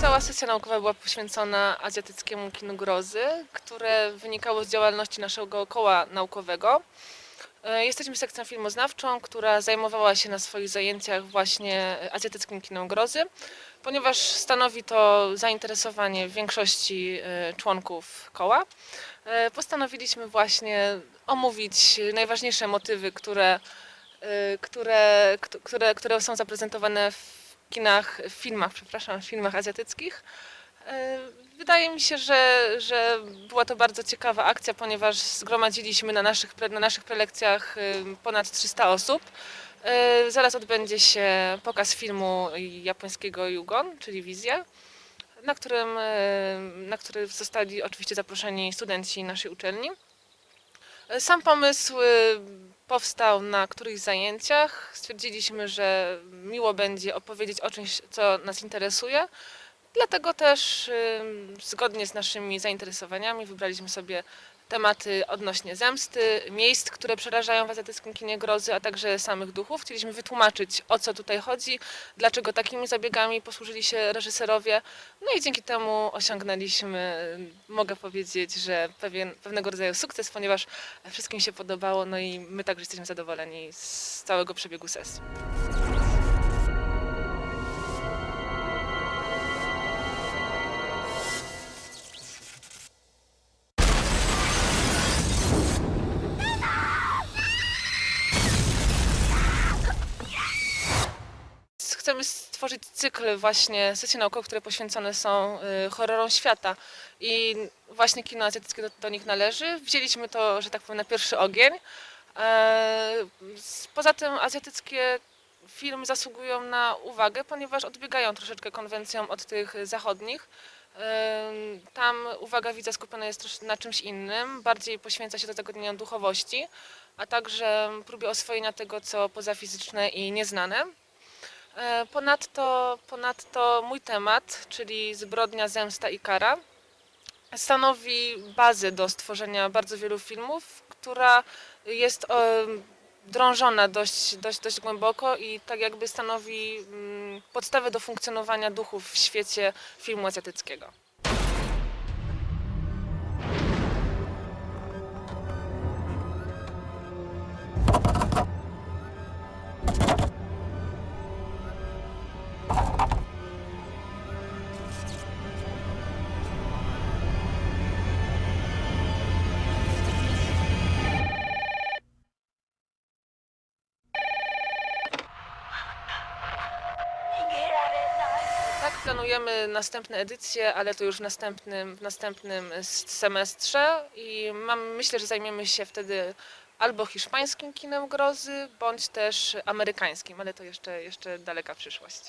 Cała sesja naukowa była poświęcona azjatyckiemu kinu grozy, które wynikało z działalności naszego koła naukowego. E, Jesteśmy sekcją filmoznawczą, która zajmowała się na swoich zajęciach właśnie azjatyckim kinem grozy, ponieważ stanowi to zainteresowanie większości e, członków koła. e, Postanowiliśmy właśnie omówić najważniejsze motywy, które, które, kt- które, które są zaprezentowane w kinach, w filmach, przepraszam, w filmach azjatyckich. E, Wydaje mi się, że, że była to bardzo ciekawa akcja, ponieważ zgromadziliśmy na naszych, na naszych prelekcjach y, ponad 300 osób. E, Zaraz odbędzie się pokaz filmu japońskiego Yugon, czyli Wizja, na, którym, e, na który zostali oczywiście zaproszeni studenci naszej uczelni. Sam pomysł y, powstał na którychś zajęciach. Stwierdziliśmy, że miło będzie opowiedzieć o czymś, co nas interesuje. Dlatego też zgodnie z naszymi zainteresowaniami wybraliśmy sobie tematy odnośnie zemsty, miejsc, które przerażają w azjatyckim kinie grozy, a także samych duchów. Chcieliśmy wytłumaczyć, o co tutaj chodzi, dlaczego takimi zabiegami posłużyli się reżyserowie. No i dzięki temu osiągnęliśmy, mogę powiedzieć, że pewien, pewnego rodzaju sukces, ponieważ wszystkim się podobało, no i my także jesteśmy zadowoleni z całego przebiegu sesji. Chcemy stworzyć cykl właśnie sesji naukowych, które poświęcone są y, horrorom świata i właśnie kino azjatyckie do, do nich należy. Wzięliśmy to, że tak powiem, na pierwszy ogień. E, Poza tym azjatyckie filmy zasługują na uwagę, ponieważ odbiegają troszeczkę konwencją od tych zachodnich. E, Tam uwaga widza skupiona jest na czymś innym, bardziej poświęca się to zagadnieniom duchowości, a także próbie oswojenia tego, co pozafizyczne i nieznane. E, Ponadto, ponadto mój temat, czyli zbrodnia, zemsta i kara, stanowi bazę do stworzenia bardzo wielu filmów, która jest e, drążona dość, dość, dość głęboko i tak jakby stanowi mm, podstawę do funkcjonowania duchów w świecie filmu azjatyckiego. Planujemy następne edycje, ale to już w następnym, w następnym semestrze i mam, myślę, że zajmiemy się wtedy albo hiszpańskim kinem grozy, bądź też amerykańskim, ale to jeszcze, jeszcze daleka przyszłość.